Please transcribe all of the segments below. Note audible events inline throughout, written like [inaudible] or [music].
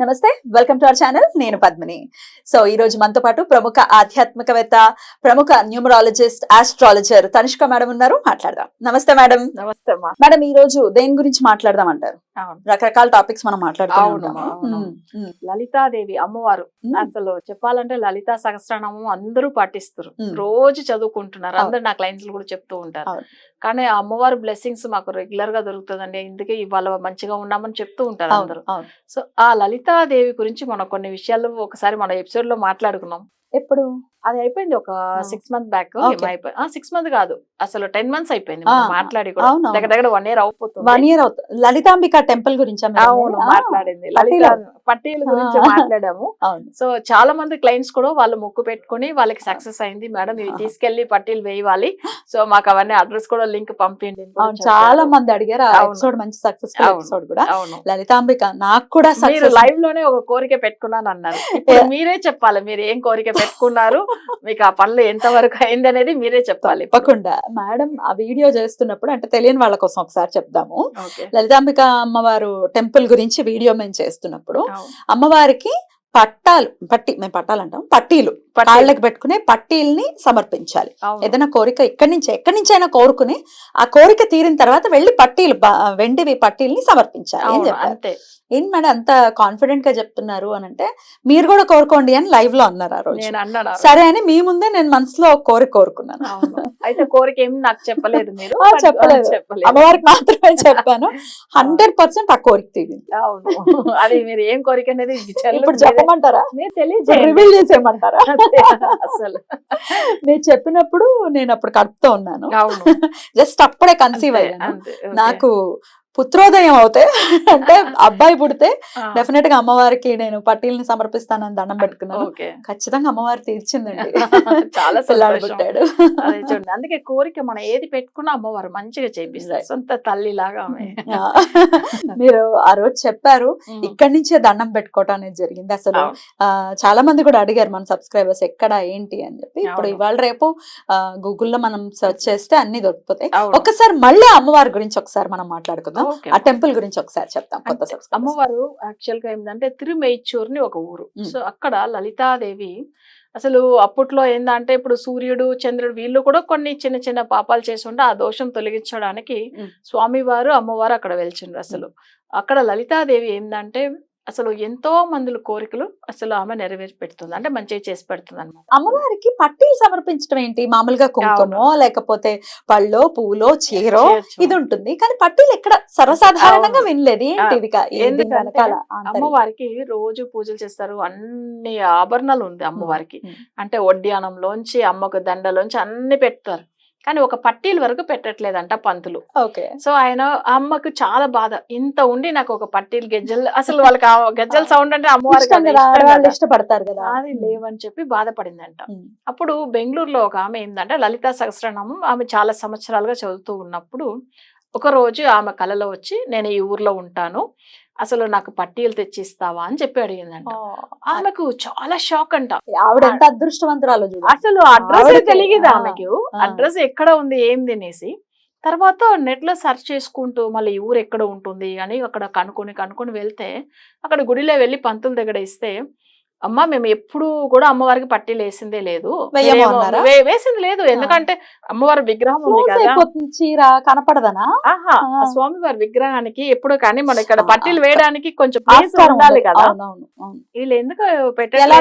నమస్తే welcome to our channel నేను Padmini. So ఈ రోజు మనతో పాటు ప్రముఖ ఆధ్యాత్మికవేత్త ప్రముఖ న్యూమరాలజిస్ట్ ఆస్ట్రాలజర్ తనిష్క మేడం ఉన్నారు. మాట్లాడదాం. నమస్తే మేడం. నమస్తే మేడం ఈ రోజు దేని గురించి మాట్లాడదాం అంటారు? రకరకాల టాపిక్స్ మనం మాట్లాడుతూ లలితాదేవి అమ్మవారు. అసలు చెప్పాలంటే లలితా సహస్రనామం అందరూ పాటిస్తారు. రోజు చదువుకుంటున్నారు. అందరు నా క్లయింట్స్ కూడా చెప్తూ ఉంటారు. కానీ ఆ అమ్మవారి బ్లెస్సింగ్స్ మాకు రెగ్యులర్గా దొరుకుతుందండి. ఇందుకే ఇవాళ మంచిగా ఉన్నామని చెప్తూ ఉంటారు అందరూ. సో ఆ సీతాదేవి గురించి మనం కొన్ని విషయాలు ఒకసారి మన ఎపిసోడ్లో మాట్లాడుకున్నాం. ఎప్పుడు అది అయిపోయింది ఒక. Six month back. Six month కాదు అసలు టెన్ మంత్స్ అయిపోయింది మాట్లాడి కూడా. దగ్గర దగ్గర వన్ ఇయర్ అవుతుంది వన్ ఇయర్ అవుతుంది లలితాంబిక టెంపుల్ గురించా? అవును మాట్లాడింది పట్టీలు. లలిత పట్టీల గురించి. మాట్లాడాము సో చాలా మంది క్లయింట్స్ కూడా వాళ్ళు మొక్కు పెట్టుకొని వాళ్ళకి సక్సెస్ అయింది మేడం ఇవి. తీసుకెళ్ళి పట్టీలు వేయాలి సో మాకు అవన్నీ అడ్రస్ కూడా లింక్ పంపించండి. చాలా మంది అడిగారు. ఎపిసోడ్ మంచి సక్సెస్ఫుల్ అవును. ఎపిసోడ్ కూడా లలితాంబిక నాకు కూడా సక్సెస్ లైవ్లోనే ఒక కోరిక పెట్టుకున్నాను అన్నారు మీరే చెప్పాలి మీరు ఏం కోరిక పెట్టుకున్నారు మీకు ఆ పనులు ఎంత వరకు అయింది అనేది మీరే చెప్పాలి. తప్పకుండా మేడం ఆ వీడియో చేస్తున్నప్పుడు అంటే తెలియని వాళ్ళ కోసం ఒకసారి చెప్దాము లలితాంబిక అమ్మవారు టెంపుల్ గురించి వీడియో మేము చేస్తున్నప్పుడు. అమ్మవారికి పట్టాలు పట్టి మేము పట్టాలు అంటాం పట్టీలు పట్టీలు. కాళ్ళకి పెట్టుకునే పట్టీల్ని సమర్పించాలి. ఏదైనా కోరిక ఎక్కడి నుంచి ఎక్కడి నుంచి అయినా కోరుకుని ఆ కోరిక తీరిన తర్వాత వెళ్ళి పట్టీలు వెండివి పట్టీల్ని సమర్పించాలి. అని చెప్పారు? ఏంటి మేడం అంత కాన్ఫిడెంట్గా చెప్తున్నారు అని అంటే మీరు కూడా కోరుకోండి అని లైవ్లో అన్నారు ఆ రోజు. సరే అని మీ ముందే నేను మనసులో కోరిక కోరుకున్నాను. అయితే కోరిక ఏం నాకు చెప్పలేదు మీరు చెప్పలేదు. అమ్మవారికి మాత్రమే చెప్పాను. [laughs] హండ్రెడ్ పర్సెంట్ ఆ కోరిక తీరింది. అవును. అది మీరు ఏం కోరిక అనేది ఇప్పుడు చెప్పమంటారా? రివీల్ చేసేయమంటారా? [laughs] అసలు. నేను చెప్పినప్పుడు నేను అప్పుడు కడుపుతో ఉన్నాను. [laughs] జస్ట్ అప్పుడే కన్సీవ్ అయ్యాను. నాకు పుత్రోదయం అవుతే [laughs] అంటే [laughs] అబ్బాయి పుడితే డెఫినెట్గా అమ్మవారికి నేను పట్టీల్ని సమర్పిస్తానని దండం పెట్టుకున్నాను. ఖచ్చితంగా అమ్మవారు తీర్చిందండి. [laughs] చాలా పిల్లాడు పుట్టాడు. చూడండి. అందుకే కోరిక మనం ఏది పెట్టుకున్నా అమ్మవారు మంచిగా చేపిస్తారు. సొంత తల్లి లాగా. మీరు ఆ రోజు చెప్పారు ఇక్కడి నుంచే దండం పెట్టుకోవటం అనేది జరిగింది. అసలు చాలా మంది కూడా అడిగారు మన సబ్స్క్రైబర్స్ ఎక్కడ ఏంటి అని చెప్పి. ఇప్పుడు. ఇవాళ రేపు గూగుల్లో మనం సెర్చ్ చేస్తే అన్ని దొరికిపోతాయి అవును. ఒక్కసారి మళ్ళీ అమ్మవారి గురించి ఒకసారి మనం మాట్లాడుకుందాం. ఆ టెంపుల్ గురించి ఒకసారి చెప్తాం కొత్త. అమ్మవారు యాక్చువల్గా ఏంటంటే తిరుమేచూర్ని ఒక ఊరు. సో అక్కడ లలితాదేవి అసలు అప్పట్లో ఏందంటే ఇప్పుడు సూర్యుడు చంద్రుడు వీళ్ళు కూడా కొన్ని చిన్న చిన్న పాపాలు చేసి ఉంటే ఆ దోషం తొలగించడానికి. స్వామివారు అమ్మవారు అక్కడ వెలిచిండ్రు అసలు అక్కడ లలితాదేవి ఏందంటే అసలు ఎంతో మందుల కోరికలు అసలు ఆమె నెరవేర్చి పెడుతుంది అంటే మంచిగా చేసి పెడుతుంది అనమాట అమ్మవారికి పట్టీలు సమర్పించడం ఏంటి? మామూలుగా కుంకుమో లేకపోతే పళ్ళో పూలో చీరో ఇది ఉంటుంది. కానీ పట్టీలు ఎక్కడ సర్వసాధారణంగా. వినలేదు. ఏంటి. అమ్మవారికి రోజు పూజలు చేస్తారు. అన్ని ఆభరణాలు ఉంది అమ్మవారికి. అంటే వడ్డ్యానంలోంచి అమ్మకు దండలోంచి అన్ని పెడతారు. కానీ ఒక పట్టీల వరకు పెట్టట్లేదంట పంతులు. ఓకే. సో ఆయన అమ్మకు చాలా బాధ. ఇంత ఉండి నాకు ఒక పట్టీలు గెజ్జలు అసలు వాళ్ళకి ఆ గెజ్జల సౌండ్ అంటే అమ్మవారికి. ఇష్టపడతారు కదా. అది లేవని చెప్పి బాధపడిందంట. అప్పుడు బెంగళూరులో ఒక ఆమె ఏంటంటే లలితా సహస్రనామం ఆమె చాలా సంవత్సరాలుగా చదువుతూ ఉన్నప్పుడు ఒక రోజు ఆమె కలలో వచ్చి నేను ఈ ఊర్లో ఉంటాను. అసలు నాకు పట్టీలు తెచ్చిస్తావా అని చెప్పి అడిగిందంట. ఆమెకు చాలా షాక్ అంట. ఆవిడ ఎంత అదృష్టవంతురాలు అసలు అడ్రస్ తెలియదు ఆమెకు. అడ్రస్ ఎక్కడ ఉంది ఏం తినేసి. తర్వాత నెట్లో సెర్చ్ చేసుకుంటూ మళ్ళీ ఈ ఊరు ఎక్కడ ఉంటుంది అని అక్కడ కనుక్కొని కనుక్కొని వెళ్తే అక్కడ గుడిలో వెళ్ళి పంతుల దగ్గర ఇస్తే అమ్మ మేము ఎప్పుడు కూడా అమ్మవారికి పట్టీలు వేసిందే లేదు. వేసింది లేదు. ఎందుకంటే అమ్మవారి విగ్రహం చీర కనపడదనా? స్వామివారి విగ్రహానికి ఎప్పుడు కానీ మన ఇక్కడ పట్టీలు వేయడానికి కొంచెం ప్లేస్ ఉండాలి. కదా. వీళ్ళు ఎందుకు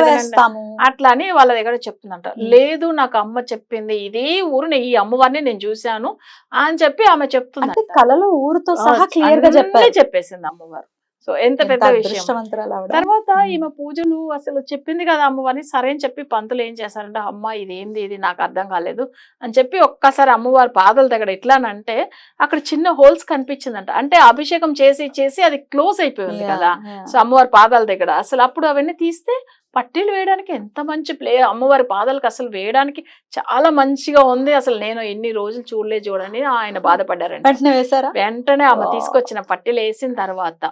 వేస్తాము? అట్లా అని వాళ్ళ దగ్గర చెప్తుందంట. లేదు నాకు అమ్మ చెప్పింది ఇదే ఊరు ఈ అమ్మవారిని నేను చూశాను అని చెప్పి ఆమె అంటే చెప్తుందంట. కళలో ఊరుతో సహా క్లియర్గా చెప్పేసింది అమ్మవారు. సో ఎంత పెద్ద విషయం. తర్వాత. ఈమె పూజలు అసలు చెప్పింది కదా అమ్మవారిని సరే అని చెప్పి పంతులు ఏం చేశారంటే అమ్మ ఇదేంది ఇది నాకు అర్థం కాలేదు అని చెప్పి ఒక్కసారి అమ్మవారి పాదాల దగ్గర ఎట్లా అని అంటే అక్కడ చిన్న హోల్స్ కనిపించిందంట. అంటే అభిషేకం చేసి చేసి అది క్లోజ్ అయిపోయింది కదా. సో అమ్మవారి పాదాల దగ్గర. అసలు అప్పుడు అవన్నీ తీస్తే పట్టీలు వేయడానికి ఎంత మంచి ప్లే అమ్మవారి పాదాలకు అసలు వేయడానికి చాలా మంచిగా ఉంది. అసలు నేను ఎన్ని రోజులు చూడలే చూడని ఆయన బాధపడ్డారంట. వెంటనే వేసారా వెంటనే ఆమె. తీసుకొచ్చిన పట్టీలు వేసిన తర్వాత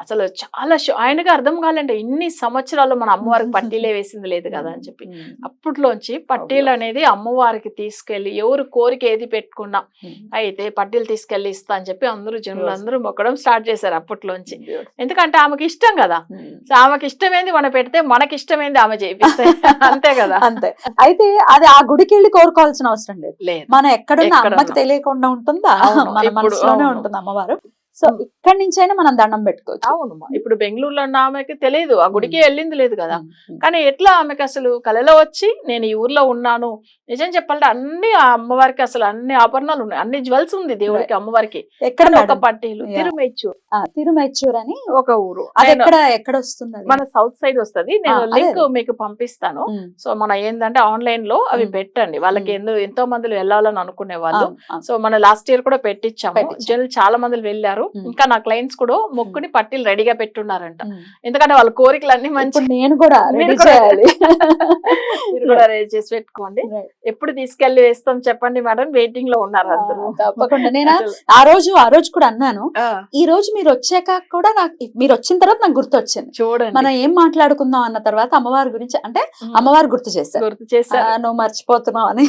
అసలు చాలా షో- ఆయనకి అర్థం కాలంటే ఇన్ని సంవత్సరాలు మన అమ్మవారికి పట్టీలే వేసింది లేదు కదా అని చెప్పి. అప్పట్లోంచి పట్టీలు అనేది అమ్మవారికి తీసుకెళ్ళి ఎవరు కోరిక ఏది పెట్టుకున్నా. అయితే పట్టీలు తీసుకెళ్ళి ఇస్తా అని చెప్పి అందరూ జనులు అందరూ మొక్కడం స్టార్ట్ చేశారు అప్పట్లోంచి. ఎందుకంటే ఆమెకి ఇష్టం కదా. సో ఆమెకి ఇష్టమైంది మనం పెడితే మనకి ఇష్టమైంది ఆమె చేపిస్తే [laughs] అంతే కదా. అంతే. అయితే అది ఆ గుడికి వెళ్ళి కోరుకోవాల్సిన అవసరం లేదు. లేదు. మనం ఎక్కడున్న. అమ్మకి తెలియకుండా ఉంటుందా? మన మనసులోనే. ఉంటుంది అమ్మవారు. సో ఇక్కడి నుంచైనా మనం దండం పెట్టుకోవచ్చు. అవును ఇప్పుడు బెంగళూరులో ఉన్న ఆమెకి తెలియదు. ఆ గుడికి వెళ్ళింది లేదు కదా. ఉమ్. కానీ ఎట్లా ఆమెకి అసలు కలలో వచ్చి నేను ఈ ఊర్లో ఉన్నాను? నిజం చెప్పాలంటే అన్ని ఆ అమ్మవారికి అసలు అన్ని ఆభరణాలు ఉన్నాయి. అన్ని జ్యువెల్స్ ఉంది దేవుడికి అమ్మవారికి. ఎక్కడ ఒక? పట్టీలు Yeah. తిరుమెచ్చు ఆ, తిరుమెచ్చూర్ అని ఒక ఊరు. ఎక్కడ ఎక్కడ వస్తుంది? మన సౌత్ సైడ్ వస్తది. నేను లింక్. మీకు పంపిస్తాను. సో మన ఏంటంటే ఆన్లైన్లో అవి. పెట్టండి. వాళ్ళకి ఎంతో మంది వెళ్ళాలని అనుకునే వాళ్ళు. సో మన లాస్ట్ ఇయర్ కూడా పెట్టించాము పెట్టించాం. జనులు చాలా మంది వెళ్ళారు. ఇంకా నా క్లయింట్స్ కూడా మొక్కుని పట్టీలు రెడీగా పెట్టున్నారంట. ఎందుకంటే వాళ్ళ కోరికలు అన్ని మంచి నేను కూడా రెడీ చేయాలి. [laughs] మీరు కూడా రెడీ చేసి పెట్టుకోండి. ఎప్పుడు తీసుకెళ్ళి వేస్తాం చెప్పండి మేడం వెయిటింగ్లో ఉన్నారు అందరూ. తప్పకుండా. నేను ఆ రోజు ఆ రోజు కూడా అన్నాను ఈ రోజు మీరు వచ్చాక కూడా నాకు మీరు వచ్చిన తర్వాత నాకు గుర్తొచ్చింది. చూడండి. మనం ఏం మాట్లాడుకుందాం అన్న తర్వాత అమ్మవారి గురించి అంటే. అమ్మవారు గుర్తు చేశారు. గుర్తు చేశారు. ఆ, నువ్వు మర్చిపోతున్నావు అని.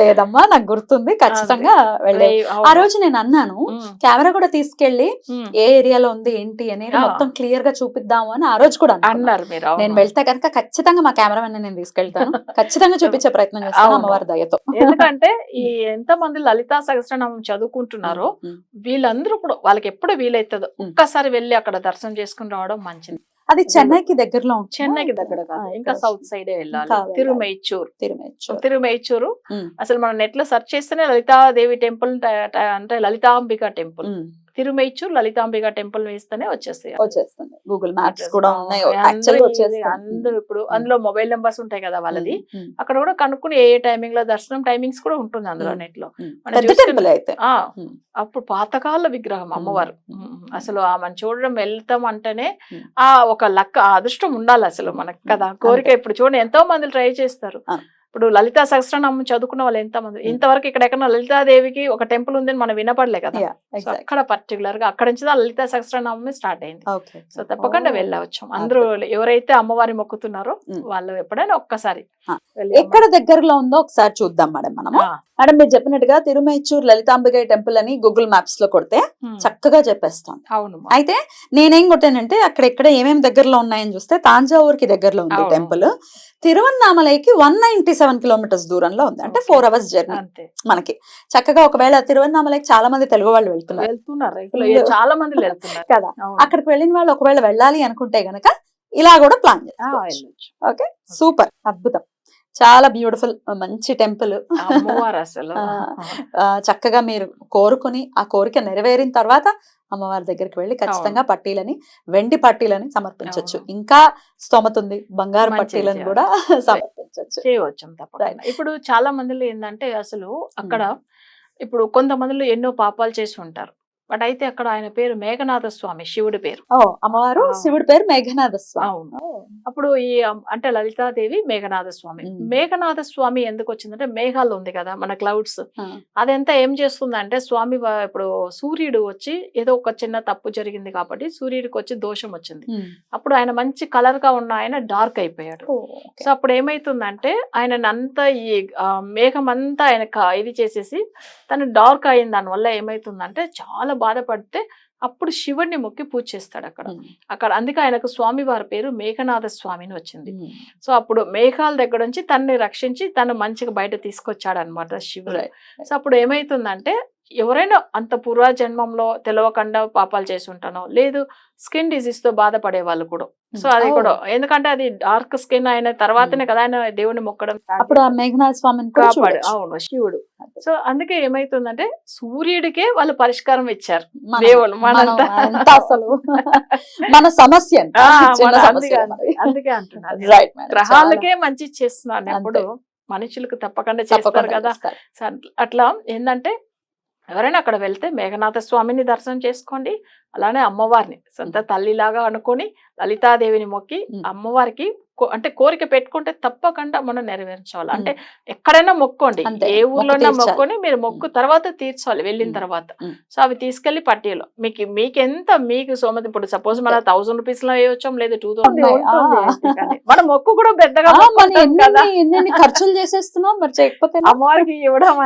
లేదమ్మా నాకు గుర్తుంది ఖచ్చితంగా వెళ్ళే. ఆ రోజు నేను అన్నాను కెమెరా కూడా తీసుకెళ్ళి. ఏ ఏరియాలో ఉంది ఏంటి అనేది. మొత్తం క్లియర్గా చూపిద్దాము అని ఆ రోజు కూడా. అన్నారు మీరు. నేను వెళ్తే కనుక ఖచ్చితంగా మా కెమెరామెన్ నేను తీసుకెళ్తాను [laughs] ఖచ్చితంగా చూపించే ప్రయత్నం చేస్తాను. అమ్మవారి దయతో ఎందుకంటే [laughs] ఈ ఎంత మంది లలితా సహస్రనామం చదువుకుంటున్నారో. వీళ్ళందరూ ఇప్పుడు వాళ్ళకి ఎప్పుడు వీలైతుందో. ఒక్కసారి వెళ్ళి అక్కడ దర్శనం చేసుకుని రావడం మంచిది అది చెన్నైకి దగ్గరలో ఉంటుందా? చెన్నైకి దగ్గర ఇంకా సౌత్ సైడే వెళ్ళాలి. తిరుమైచూర్. తిరుమైచూరు ఉమ్. అసలు మనం నెట్లో సెర్చ్ చేస్తేనే లలితాదేవి టెంపుల్ అంటే లలితాంబిక టెంపుల్ ఉమ్. తిరుమైచూర్ లలితాంబిక టెంపుల్ వేస్తేనే వచ్చేస్తాయి. వచ్చేస్తుంది. గూగుల్ మ్యాప్స్ కూడా ఉన్నాయి. అందరూ అందరూ ఇప్పుడు అందులో మొబైల్ నెంబర్స్ ఉంటాయి కదా వాళ్ళది. ఉమ్, ఉమ్, అక్కడ కూడా కనుక్కుని ఏ ఏ టైమింగ్లో దర్శనం టైమింగ్స్ కూడా ఉంటుంది అందులో. నెట్లో. అప్పుడు పాతకాల విగ్రహం అమ్మవారు. అసలు ఆమెను చూడడం వెళ్తాం అంటేనే. ఆ ఒక లక్క అదృష్టం ఉండాలి అసలు మనకు కదా. కోరిక ఇప్పుడు చూడండి ఎంతో మంది ట్రై చేస్తారు. ఇప్పుడు లలితా సహస్రనామం చదువుకున్న వాళ్ళు ఎంత మంది ఇంతవరకు ఇక్కడ ఎక్కడ లలితాదేవికి ఒక టెంపుల్ ఉందని మనం వినపడలే కదా. అక్కడ పర్టికులర్గా అక్కడ నుంచి లలితా సహస్రనామమే స్టార్ట్ అయింది. సో తప్పకుండా Oh. వెళ్ళవచ్చు అందరూ ఎవరైతే అమ్మవారి మొక్కుతున్నారో ఉమ్. వాళ్ళు ఎప్పుడైనా ఒక్కసారి. వెళ్ళి ఎక్కడ దగ్గరలో ఉందో ఒకసారి చూద్దాం మేడం మనము ఆ, మేడం మీరు చెప్పినట్టుగా తిరుమేచూర్ లలితాంబిక టెంపుల్ అని గూగుల్ మ్యాప్స్లో కొడితే ఉమ్, చక్కగా చెప్పేస్తాం అవును అయితే నేనేం కొట్టానంటే అక్కడ ఎక్కడ ఏమేమి దగ్గరలో ఉన్నాయని చూస్తే తాంజావూర్కి దగ్గరలో ఉంది. టెంపుల్ తిరువన్నామలైకి వన్ నైన్టీ సెవెన్ కిలోమీటర్స్ దూరంలో ఉంది. అంటే. ఫోర్ అవర్స్ జర్నీ మనకి. చక్కగా ఒకవేళ తిరువన్నామలైకి చాలా మంది తెలుగు వాళ్ళు వెళ్తున్నారు. చాలా మంది వెళ్తున్నారు. కదా. అక్కడికి వెళ్ళిన వాళ్ళు ఒకవేళ వెళ్ళాలి అనుకుంటే గనక ఇలా కూడా ప్లాన్ చేసుకోవచ్చు. వెళ్ళొచ్చు. ఓకే? సూపర్. అద్భుతం. చాలా బ్యూటిఫుల్ మంచి టెంపుల్. అసలు చక్కగా మీరు కోరుకుని ఆ కోరిక నెరవేరిన తర్వాత అమ్మవారి దగ్గరికి వెళ్ళి ఖచ్చితంగా పట్టీలని వెండి పట్టీలని సమర్పించవచ్చు. ఇంకా స్తోమత ఉంది బంగారు పట్టీలను. కూడా సమర్పించవచ్చు చేయవచ్చు ఇప్పుడు చాలా మందిలో ఏంటంటే అసలు అక్కడ ఇప్పుడు కొంతమందిలో ఎన్నో పాపాలు చేసి ఉంటారు. బట్ అయితే అక్కడ ఆయన పేరు మేఘనాథ స్వామి శివుడి పేరు అమ్మవారు. శివుడి పేరు మేఘనాథ స్వామి అప్పుడు ఈ అంటే లలితాదేవి మేఘనాథ స్వామి. మేఘనాథ స్వామి ఎందుకు వచ్చిందంటే మేఘాలు ఉంది కదా మన క్లౌడ్స్. అదంతా ఏం చేస్తుందంటే స్వామి ఇప్పుడు సూర్యుడు వచ్చి ఏదో ఒక చిన్న తప్పు జరిగింది కాబట్టి సూర్యుడికి వచ్చి దోషం వచ్చింది. అప్పుడు ఆయన మంచి కలర్గా ఉన్న ఆయన డార్క్ అయిపోయాడు. సో అప్పుడు ఏమైతుందంటే ఆయన అంతా ఈ మేఘం అంతా ఆయన ఇది చేసేసి తను డార్క్ అయిన దానివల్ల ఏమైతుందంటే చాలా బాధపడితే అప్పుడు శివుడిని మొక్కి పూజ చేస్తాడు అక్కడ. అక్కడ అందుకే ఆయనకు స్వామి వారి పేరు మేఘనాథ స్వామి అని వచ్చింది. సో అప్పుడు మేఘాల దగ్గర నుంచి తనని రక్షించి తను మంచిగా బయట తీసుకొచ్చాడు అనమాట శివుడు. సో అప్పుడు ఏమైతుందంటే ఎవరైనా అంత పూర్వ జన్మంలో తెలవకుండా పాపాలు చేసి ఉంటానో లేదు స్కిన్ డిసీజ్తో బాధపడే వాళ్ళు కూడా. సో అది. కూడా. ఎందుకంటే అది డార్క్ స్కిన్ అయిన తర్వాతనే కదా ఆయన దేవుని మొక్కడం అప్పుడు. మేఘనాథ స్వామిని కాపాడు. అవును శివుడు. సో అందుకే ఏమైతుందంటే సూర్యుడికే వాళ్ళు పరిష్కారం ఇచ్చారు. దేవుళ్ళు మనం మనంతా. అసలు. [laughs] మన సమస్య అందుకే అంటున్నారు [laughs] గ్రహాలకే మంచి చేస్తున్నాను. అప్పుడు మనుషులకు తప్పకుండా చేస్తారు కదా. అట్లా ఏంటంటే ఎవరైనా అక్కడ వెళ్తే మేఘనాథ స్వామిని దర్శనం చేసుకోండి అలానే అమ్మవారిని సొంత తల్లిలాగా అనుకొని లలితాదేవిని మొక్కి. అమ్మవారికి అంటే కోరిక పెట్టుకుంటే తప్పకుండా మనం నెరవేర్చాలి. అంటే ఎక్కడైనా మొక్కోండి. ఏ ఊర్లో మొక్కు తీర్చాలి. మొక్కొని మీరు మొక్కు తర్వాత తీర్చాలి వెళ్ళిన. తర్వాత. సో అవి తీసుకెళ్ళి పట్టీలు. మీకు మీకు ఎంత మీకు సోమతి ఇప్పుడు సపోజ్ మన థౌసండ్ రూపీస్లో వేయొచ్చాం లేదా టూ థౌసండ్. మన మొక్కు కూడా పెద్దగా ఖర్చులు చేసేస్తున్నాం మరి చేయకపోతే? అమ్మవారికి ఇవ్వడం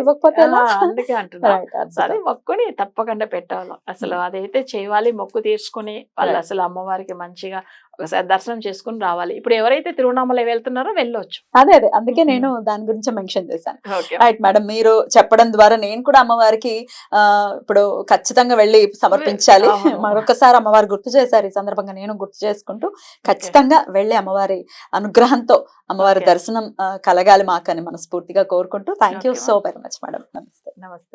ఇవ్వకపోతే అందుకే [laughs] మొక్కుని తప్పకుండా పెట్టాలి. అసలు అదైతే చేయాలి మొక్కు తీర్చుకుని వాళ్ళు. అసలు అమ్మవారికి మంచిగా ఒకసారి దర్శనం చేసుకుని రావాలి. ఇప్పుడు ఎవరైతే తిరువణామల వెళ్తున్నారో వెళ్ళొచ్చు. అదే అదే. అందుకే. నేను దాని గురించి మెన్షన్ చేశాను. రైట్ మేడం మీరు చెప్పడం ద్వారా నేను కూడా అమ్మవారికి ఆ ఇప్పుడు ఖచ్చితంగా వెళ్ళి సమర్పించాలి. [laughs] మరొకసారి అమ్మవారు గుర్తు చేశారు ఈ సందర్భంగా నేను గుర్తు చేసుకుంటూ ఖచ్చితంగా వెళ్ళి అమ్మవారి అనుగ్రహంతో అమ్మవారి. దర్శనం కలగాలి మాకని మనస్ఫూర్తిగా కోరుకుంటూ. Thank you so very much madam. నమస్తే. నమస్తే.